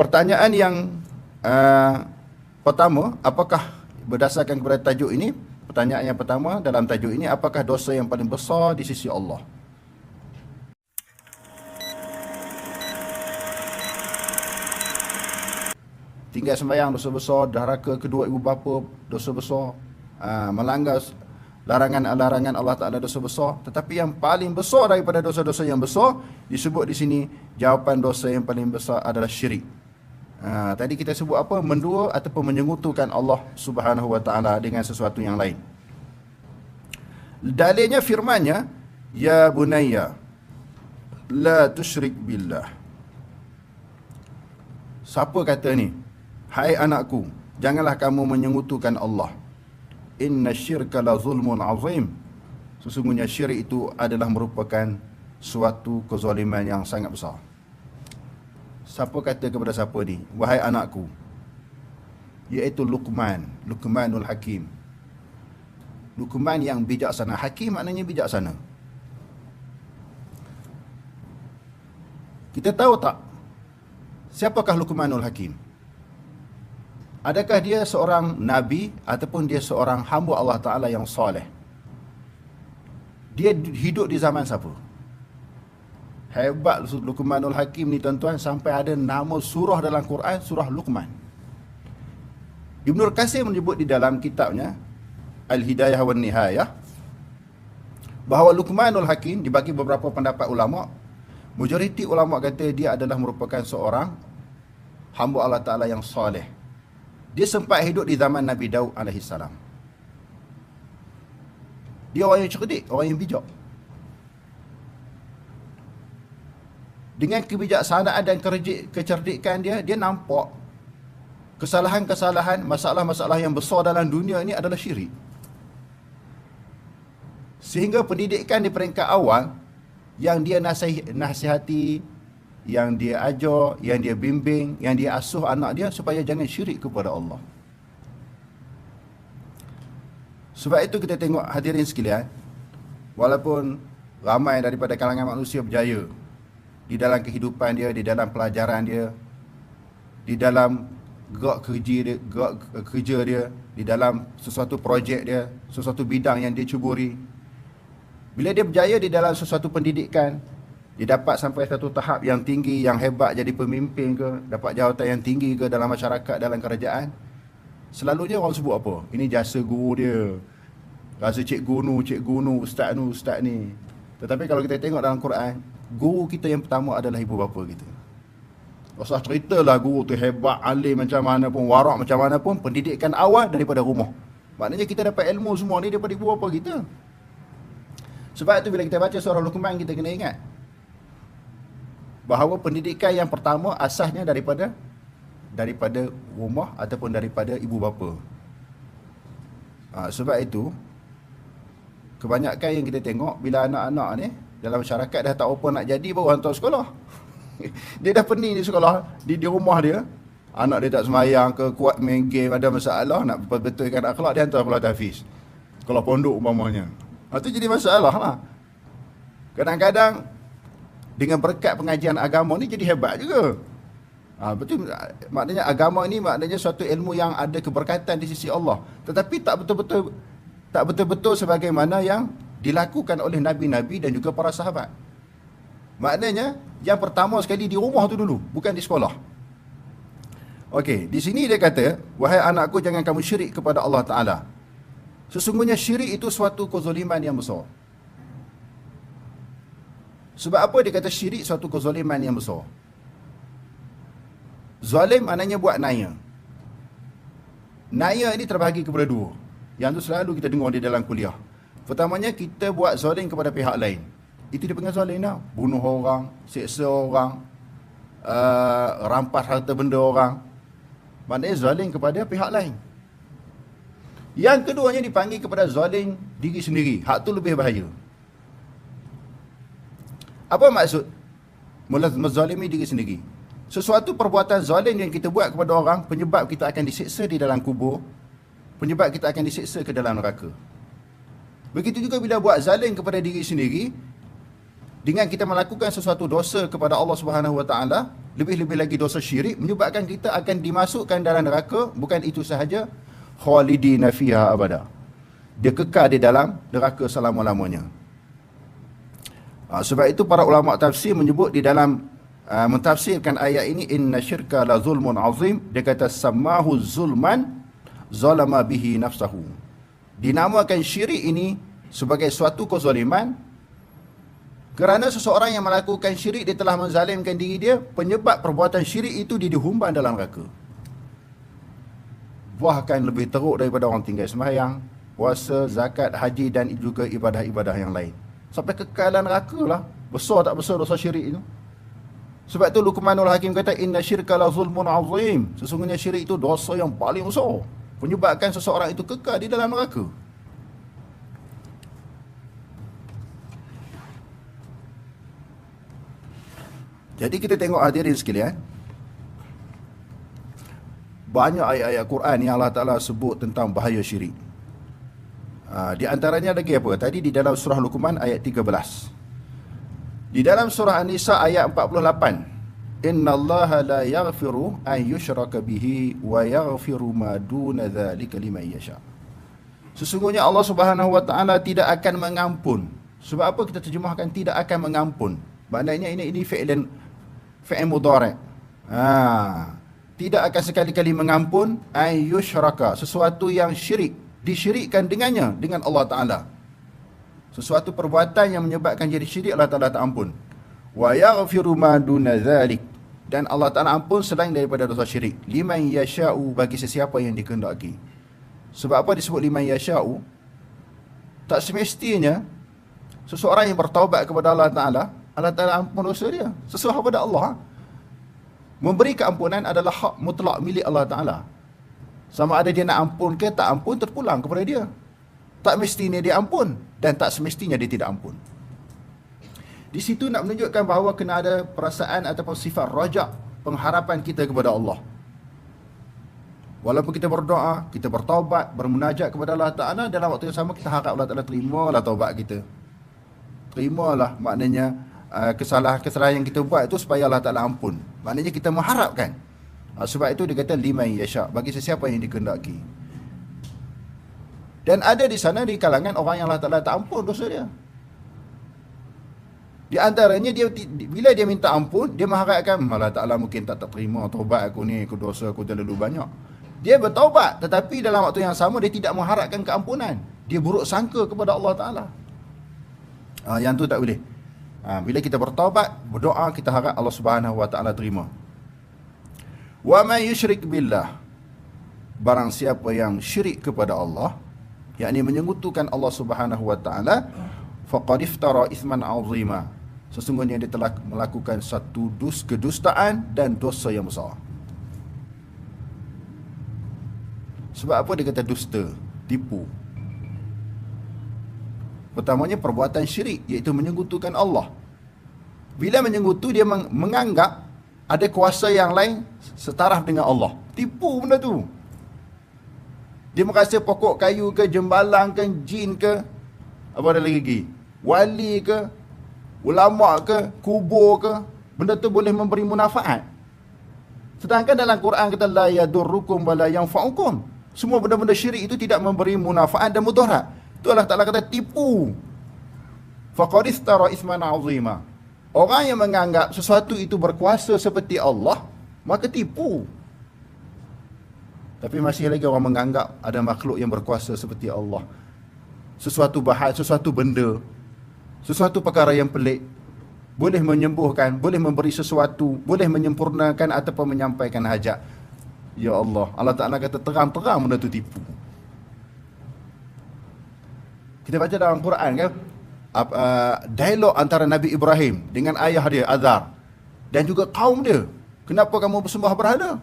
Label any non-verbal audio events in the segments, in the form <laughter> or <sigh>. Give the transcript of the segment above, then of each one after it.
Pertanyaan yang uh, pertama, apakah berdasarkan kepada tajuk ini, pertanyaan yang pertama dalam tajuk ini, apakah dosa yang paling besar di sisi Allah? Tinggal sembahyang dosa besar, daraka kedua ibu bapa dosa besar, uh, melanggar larangan-larangan Allah Ta'ala dosa besar. Tetapi yang paling besar daripada dosa-dosa yang besar, disebut di sini, jawapan dosa yang paling besar adalah syirik. Uh, tadi kita sebut apa? Mendua ataupun menyengutukan Allah Subhanahu Wa Ta'ala dengan sesuatu yang lain. Dalilnya firmannya, Ya bunayya, la tushrik billah. Siapa kata ni? Hai anakku, janganlah kamu menyengutukan Allah. Inna syirka la zulmun azim. Sesungguhnya syirik itu adalah merupakan suatu kezaliman yang sangat besar. Siapa kata kepada siapa ni? Wahai anakku. Iaitu Luqman, Luqmanul Hakim. Luqman yang bijaksana. Hakim maknanya bijaksana. Kita tahu tak siapakah Luqmanul Hakim? Adakah dia seorang nabi ataupun dia seorang hamba Allah Taala yang soleh? Dia hidup di zaman siapa? Hebat Luqmanul Hakim ni tuan-tuan sampai ada nama surah dalam Quran surah Luqman. Ibnu Qasir menyebut di dalam kitabnya Al-Hidayah wan Nihayah bahawa Luqmanul Hakim dibagi beberapa pendapat ulama majoriti ulama kata dia adalah merupakan seorang hamba Allah Taala yang soleh dia sempat hidup di zaman Nabi Daud AS. Dia orang yang cerdik, orang yang bijak. Dengan kebijaksanaan dan kecerdikan dia, dia nampak kesalahan-kesalahan, masalah-masalah yang besar dalam dunia ini adalah syirik. Sehingga pendidikan di peringkat awal, yang dia nasihati, yang dia ajar, yang dia bimbing, yang dia asuh anak dia supaya jangan syirik kepada Allah. Sebab itu kita tengok hadirin sekalian, walaupun ramai daripada kalangan manusia berjaya di dalam kehidupan dia, di dalam pelajaran dia, di dalam gerak kerja dia, gerak kerja dia, di dalam sesuatu projek dia, sesuatu bidang yang dia cuburi. Bila dia berjaya di dalam sesuatu pendidikan, dia dapat sampai satu tahap yang tinggi, yang hebat jadi pemimpin ke, dapat jawatan yang tinggi ke dalam masyarakat, dalam kerajaan, selalunya orang sebut apa? Ini jasa guru dia. Rasa cikgu nu, cikgu nu, ustaz nu, ustaz ni. Tetapi kalau kita tengok dalam Quran, guru kita yang pertama adalah ibu bapa kita. Usah ceritalah guru tu hebat, alim macam mana pun, warak macam mana pun, pendidikan awal daripada rumah. Maknanya kita dapat ilmu semua ni daripada ibu bapa kita. Sebab itu bila kita baca surah Luqman kita kena ingat bahawa pendidikan yang pertama asasnya daripada daripada rumah ataupun daripada ibu bapa. Ha, sebab itu kebanyakan yang kita tengok bila anak-anak ni dalam masyarakat dah tak apa nak jadi baru hantar sekolah. <laughs> dia dah pening di sekolah, di, di rumah dia. Anak dia tak semayang ke, kuat main game, ada masalah, nak betulkan akhlak, dia hantar sekolah tahfiz. Sekolah pondok umpamanya. Itu ha, jadi masalah lah. Kadang-kadang dengan berkat pengajian agama ni jadi hebat juga. Ha, betul maknanya agama ni maknanya suatu ilmu yang ada keberkatan di sisi Allah. Tetapi tak betul-betul tak betul-betul sebagaimana yang dilakukan oleh nabi-nabi dan juga para sahabat. Maknanya yang pertama sekali di rumah tu dulu, bukan di sekolah. Okey, di sini dia kata, wahai anakku jangan kamu syirik kepada Allah Taala. Sesungguhnya syirik itu suatu kezaliman yang besar. Sebab apa dia kata syirik suatu kezaliman yang besar? Zalim maknanya buat naya. Naya ini terbahagi kepada dua. Yang tu selalu kita dengar di dalam kuliah. Pertamanya kita buat zalim kepada pihak lain. Itu dipanggil zalim lah. Bunuh orang, seksa orang, uh, rampas harta benda orang. Maknanya zalim kepada pihak lain. Yang keduanya dipanggil kepada zalim diri sendiri. Hak tu lebih bahaya. Apa maksud? Menzalimi diri sendiri. Sesuatu perbuatan zalim yang kita buat kepada orang, penyebab kita akan disiksa di dalam kubur, penyebab kita akan disiksa ke dalam neraka. Begitu juga bila buat zalim kepada diri sendiri, dengan kita melakukan sesuatu dosa kepada Allah Subhanahu Wa Taala, lebih-lebih lagi dosa syirik menyebabkan kita akan dimasukkan dalam neraka bukan itu sahaja khalidina fiha abada. Dia kekal di dalam neraka selama-lamanya. Ha, sebab itu para ulama tafsir menyebut di dalam uh, mentafsirkan ayat ini inna syirka la zulmun azim. Dia kata samahu zulman zalama bihi nafsahu dinamakan syirik ini sebagai suatu kezaliman kerana seseorang yang melakukan syirik dia telah menzalimkan diri dia, penyebab perbuatan syirik itu dia dihumban dalam neraka. Bahkan lebih teruk daripada orang tinggal sembahyang, puasa, zakat, haji dan juga ibadah-ibadah yang lain. Sampai kekal dalam neraka lah. Besar tak besar dosa syirik itu. Sebab tu Luqmanul Hakim kata inna syirka la zulmun azim. Sesungguhnya syirik itu dosa yang paling besar. Penyebabkan seseorang itu kekal di dalam neraka. Jadi kita tengok hadirin sekalian. Banyak ayat-ayat Quran yang Allah Ta'ala sebut tentang bahaya syirik. Ha, di antaranya lagi apa? Tadi di dalam surah Luqman ayat 13. Di dalam surah An-Nisa ayat 48. Inna Allah la yaghfiru an yushraka bihi wa yaghfiru ma duna dhalika liman yasha. Sesungguhnya Allah Subhanahu wa taala tidak akan mengampun. Sebab apa kita terjemahkan tidak akan mengampun? Maknanya ini ini fi'lan fi'il mudhari'. Ha. Tidak akan sekali-kali mengampun ay yushraka, sesuatu yang syirik, disyirikkan dengannya dengan Allah Taala. Sesuatu perbuatan yang menyebabkan jadi syirik Allah Taala tak ampun. Wa yaghfiru ma duna dzalik. Dan Allah Taala ampun selain daripada dosa syirik. Liman yasha'u bagi sesiapa yang dikehendaki. Sebab apa disebut liman yasha'u? Tak semestinya seseorang yang bertaubat kepada Allah Taala Allah Ta'ala ampun dosa dia. Sesuai kepada Allah. Memberi keampunan adalah hak mutlak milik Allah Ta'ala. Sama ada dia nak ampun ke tak ampun, terpulang kepada dia. Tak mestinya dia ampun. Dan tak semestinya dia tidak ampun. Di situ nak menunjukkan bahawa kena ada perasaan ataupun sifat rajak pengharapan kita kepada Allah. Walaupun kita berdoa, kita bertaubat, bermunajat kepada Allah Ta'ala, dalam waktu yang sama kita harap Allah Ta'ala terimalah taubat kita. Terimalah maknanya Uh, kesalahan-kesalahan yang kita buat itu supaya Allah Ta'ala ampun. Maknanya kita mengharapkan. Uh, sebab itu dia kata lima yasha. Bagi sesiapa yang dikendaki. Dan ada di sana di kalangan orang yang Allah Ta'ala tak ampun dosa dia. Di antaranya dia bila dia minta ampun, dia mengharapkan Allah Ta'ala mungkin tak terima taubat aku ni, aku dosa aku terlalu banyak. Dia bertaubat tetapi dalam waktu yang sama dia tidak mengharapkan keampunan. Dia buruk sangka kepada Allah Ta'ala. Uh, yang tu tak boleh. Ha, bila kita bertaubat, berdoa, kita harap Allah Subhanahu Wa Taala terima. Wa may yushrik billah. Barang siapa yang syirik kepada Allah, yakni menyekutukan Allah Subhanahu Wa Taala, faqad iftara ithman 'azima. Sesungguhnya dia telah melakukan satu dus kedustaan dan dosa yang besar. Sebab apa dia kata dusta? Tipu. Pertamanya perbuatan syirik iaitu menyekutukan Allah. Bila menyekutu dia menganggap ada kuasa yang lain setaraf dengan Allah. Tipu benda tu. Dia merasa pokok kayu ke jembalang ke jin ke apa ada lagi? Wali ke ulama ke kubur ke benda tu boleh memberi manfaat. Sedangkan dalam Quran kata la yadurrukum wala yanfa'ukum. Semua benda-benda syirik itu tidak memberi manfaat dan mudarat. Itu Allah Ta'ala kata tipu. Faqadistara isman azima. Orang yang menganggap sesuatu itu berkuasa seperti Allah, maka tipu. Tapi masih lagi orang menganggap ada makhluk yang berkuasa seperti Allah. Sesuatu bahan, sesuatu benda, sesuatu perkara yang pelik, boleh menyembuhkan, boleh memberi sesuatu, boleh menyempurnakan ataupun menyampaikan hajat. Ya Allah, Allah Ta'ala kata terang-terang benda itu tipu. Kita baca dalam Quran kan uh, dialog antara Nabi Ibrahim dengan ayah dia Azar dan juga kaum dia. Kenapa kamu bersembah berhala?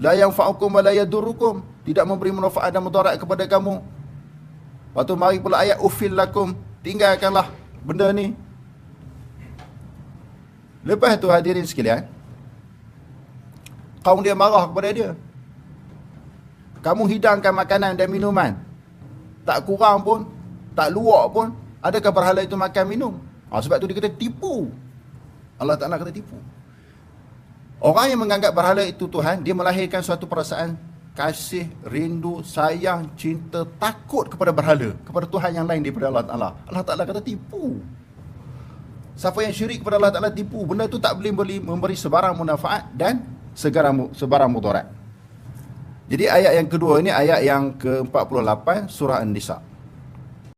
La yang fa'ukum wa la yadurukum. Tidak memberi manfaat dan mudarat kepada kamu. Lepas tu mari pula ayat ufil lakum. Tinggalkanlah benda ni. Lepas tu hadirin sekalian. Kaum dia marah kepada dia. Kamu hidangkan makanan dan minuman tak kurang pun, tak luak pun, adakah berhala itu makan minum? Ha, sebab tu dia kata tipu. Allah Ta'ala kata tipu. Orang yang menganggap berhala itu Tuhan, dia melahirkan suatu perasaan kasih, rindu, sayang, cinta, takut kepada berhala, kepada Tuhan yang lain daripada Allah Ta'ala. Allah Ta'ala kata tipu. Siapa yang syirik kepada Allah Ta'ala tipu, benda itu tak boleh memberi, memberi sebarang manfaat dan sebarang, sebarang mudarat. Jadi ayat yang kedua ini ayat yang ke-48 surah An-Nisa.